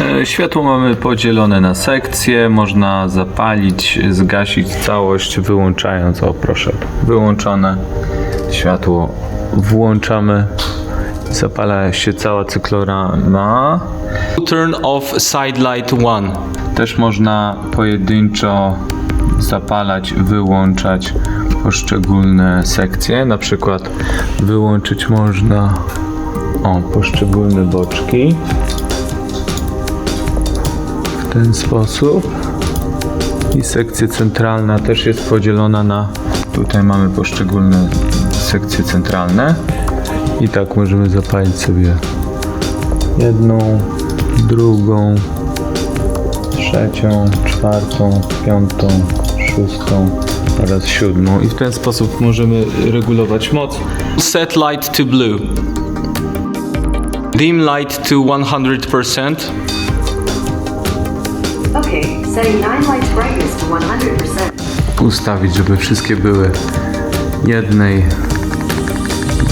E, Światło mamy podzielone na sekcje, można zapalić, zgasić całość wyłączając, o proszę, wyłączone światło włączamy, zapala się cała cyklorama. Turn off side light 1. Też można pojedynczo zapalać, wyłączać poszczególne sekcje. Na przykład wyłączyć można o, poszczególne boczki ten sposób. I sekcja centralna też jest podzielona na. Tutaj mamy poszczególne sekcje centralne. I tak możemy zapalić sobie jedną, drugą, trzecią, czwartą, piątą, szóstą oraz siódmą. I w ten sposób możemy regulować moc. Set light to blue. Dim light to 100%. Ustawić, żeby wszystkie były jednej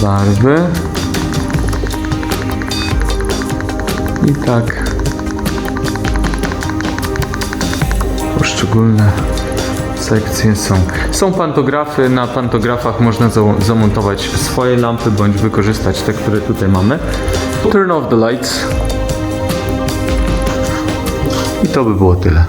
barwy. I tak poszczególne sekcje są. Są pantografy, na pantografach można za- zamontować swoje lampy bądź wykorzystać te, które tutaj mamy. Turn off the lights. I to by było tyle.